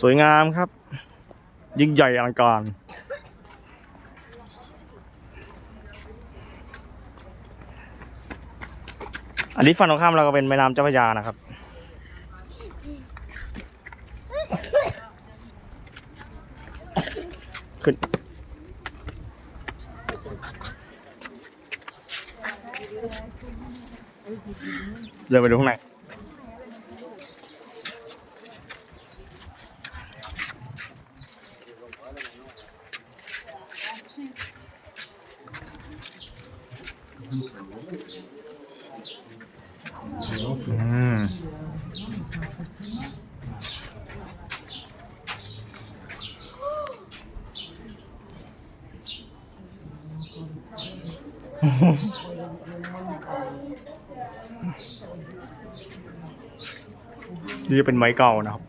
สวยงามครับ ยิ่งใหญ่อลังการอันนี้ฝั่งตรงข้ามเราก็เป็นแม่น้ำเจ้าพระยานะครับ ขึ้น เดินไปดูข้างใน อืมนี่จะเป็นไม้เก่านะครับ